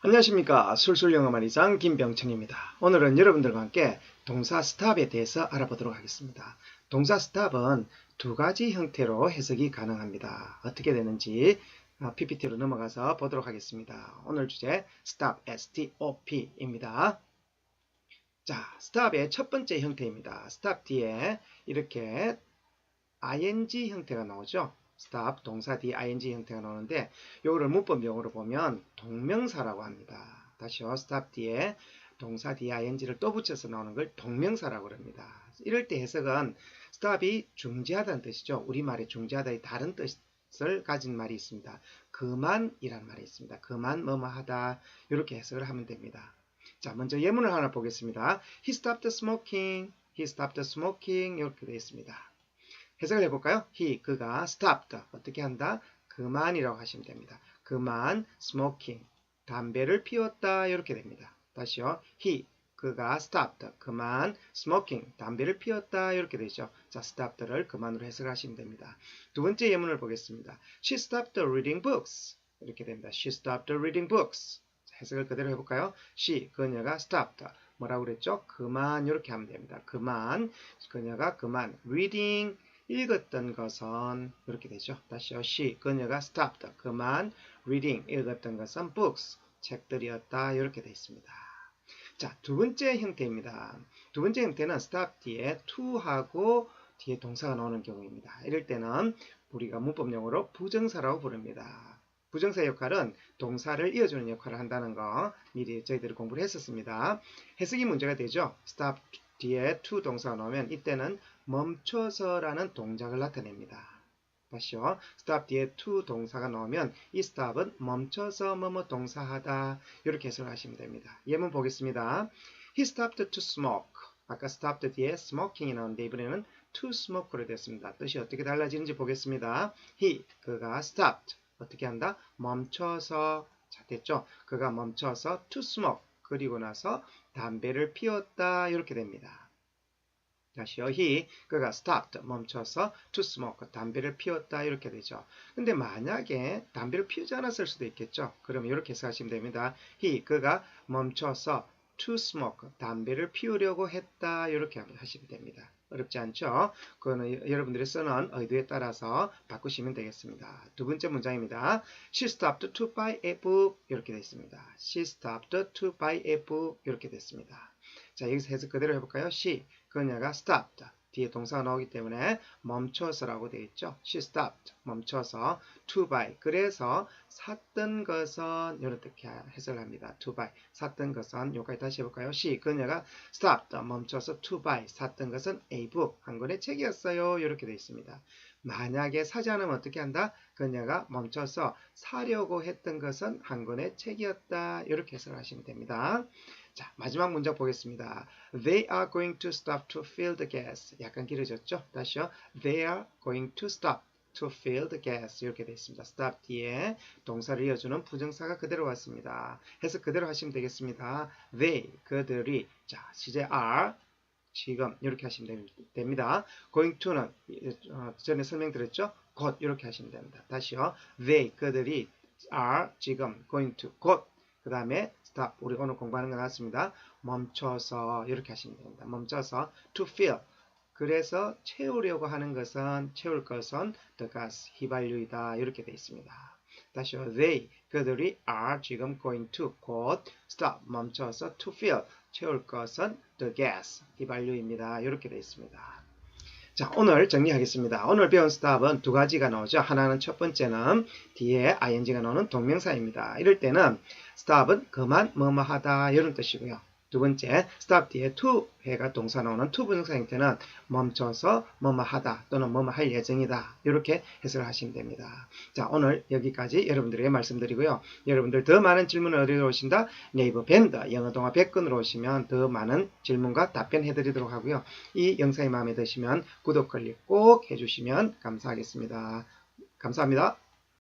안녕하십니까 술술영어만 이상 김병천입니다. 오늘은 여러분들과 함께 동사 스탑에 대해서 알아보도록 하겠습니다. 동사 스탑은 두 가지 형태로 해석이 가능합니다. 어떻게 되는지 아, PPT로 넘어가서 보도록 하겠습니다. 오늘 주제 stop, S-T-O-P입니다. 자, stop의 첫 번째 형태입니다. stop 뒤에 이렇게 ing 형태가 나오죠. Stop 동사 뒤에 ing 형태가 나오는데 요거를 문법용어로 보면 동명사라고 합니다. 다시요. stop 뒤에 동사 뒤에 ing를 또 붙여서 나오는 걸 동명사라고 합니다. 이럴 때 해석은 stop이 중지하다는 뜻이죠. 우리말의 중지하다의 다른 뜻을 가진 말이 있습니다. 그만이란 말이 있습니다. 그만 뭐뭐 하다 이렇게 해석을 하면 됩니다. 자, 먼저 예문을 하나 보겠습니다. He stopped smoking. He stopped smoking. 이렇게 되어 있습니다. 해석을 해볼까요? he, 그가 stopped, 어떻게 한다? 그만이라고 하시면 됩니다. 그만 smoking, 담배를 피웠다 이렇게 됩니다. 다시요. he, 그가 stopped, 그만 smoking, 담배를 피웠다 이렇게 되죠. 자, stopped를 그만으로 해석하시면 됩니다. 두 번째 예문을 보겠습니다. She stopped reading books. 이렇게 됩니다. She stopped reading books. 자, 해석을 그대로 해볼까요? She, 그녀가 stopped. 뭐라고 그랬죠? 그만 이렇게 하면 됩니다. 그만, 그녀가 그만 reading 읽었던 것은 이렇게 되죠. 다시요. she 그녀가 stopped 그만 reading 읽었던 것은 books 책들이었다 이렇게 되어 있습니다. 자, 두 번째 형태입니다. 두 번째 형태는 stop 뒤에 to하고 뒤에 동사가 나오는 경우입니다. 이럴 때는 우리가 문법용어로 부정사라고 부릅니다. 부정사 역할은 동사를 이어주는 역할을 한다는 거 미리 저희들이 공부를 했었습니다. 해석이 문제가 되죠. stop 뒤에 to 동사가 나오면 이때는 멈춰서라는 동작을 나타냅니다. 다시요. stop 뒤에 to 동사가 나오면 이 stop은 멈춰서 뭐뭐 동사하다 이렇게 해석을 하시면 됩니다. 예문 보겠습니다. He stopped to smoke. 아까 stopped 뒤에 smoking이 나오는데 이번에는 to smoke로 됐습니다. 뜻이 어떻게 달라지는지 보겠습니다. He, 그가 stopped. 어떻게 한다? 멈춰서 자 됐죠? 그가 멈춰서 to smoke. 그리고 나서 담배를 피웠다 이렇게 됩니다. 다시요. he, 그가 stopped, 멈춰서 to smoke, 담배를 피웠다 이렇게 되죠. 근데 만약에 담배를 피우지 않았을 수도 있겠죠. 그럼 이렇게 해석하시면 됩니다. he, 그가 멈춰서 to smoke, 담배를 피우려고 했다 이렇게 하시면 됩니다. 어렵지 않죠? 그거는 여러분들이 쓰는 의도에 따라서 바꾸시면 되겠습니다. 두 번째 문장입니다. She stopped to buy a book 이렇게 되어 있습니다. She stopped to buy a book 이렇게 됐습니다. 자 여기서 해석 그대로 해볼까요? She 그녀가 stopped 뒤에 동사가 나오기 때문에 멈춰서라고 되어 있죠. She stopped 멈춰서 to buy 그래서 샀던 것은 이렇게 해석을 합니다. to buy 샀던 것은 여기까지 다시 해볼까요? She 그녀가 stopped 멈춰서 to buy 샀던 것은 a book 한 권의 책이었어요. 이렇게 되어 있습니다. 만약에 사지 않으면 어떻게 한다? 그녀가 멈춰서 사려고 했던 것은 한 권의 책이었다. 이렇게 해석을 하시면 됩니다. 자, 마지막 문장 보겠습니다. They are going to stop to fill the gas. 약간 길어졌죠? 다시요. They are going to stop to fill the gas. 이렇게 되어 있습니다. stop 뒤에 동사를 이어주는 부정사가 그대로 왔습니다. 해서 그대로 하시면 되겠습니다. They, 그들이. 자, 시제 are. 지금 이렇게 하시면 됩니다. going to는 어, 전에 설명드렸죠? 곧 이렇게 하시면 됩니다. 다시요. They, 그들이 are 지금 going to 곧 그 다음에 stop 우리 오늘 공부하는 거 나왔습니다. 멈춰서 이렇게 하시면 됩니다. 멈춰서 to fill 그래서 채우려고 하는 것은 채울 것은 the gas 휘발유이다 이렇게 되어 있습니다. 다시요. They 그들이 are 지금 going to 곧 stop 멈춰서 to fill 채울 것은 the gas 휘발유입니다. 이렇게 되어 있습니다. 자, 오늘 정리하겠습니다. 오늘 배운 stop은 두 가지가 나오죠. 하나는 첫 번째는 뒤에 ing가 나오는 동명사입니다. 이럴 때는 stop은 그만 뭐뭐 하다 이런 뜻이고요. 두 번째, stop 뒤에 to 해가 동사 나오는 to 분사 형태는 멈춰서 뭐뭐 하다 또는 뭐뭐 할 예정이다 이렇게 해석을 하시면 됩니다. 자, 오늘 여기까지 여러분들에게 말씀드리고요. 여러분들 더 많은 질문을 어디로 오신다? 네이버 밴드 영어 동화 100건으로 오시면 더 많은 질문과 답변해 드리도록 하고요. 이 영상이 마음에 드시면 구독 클릭 꼭 해주시면 감사하겠습니다. 감사합니다.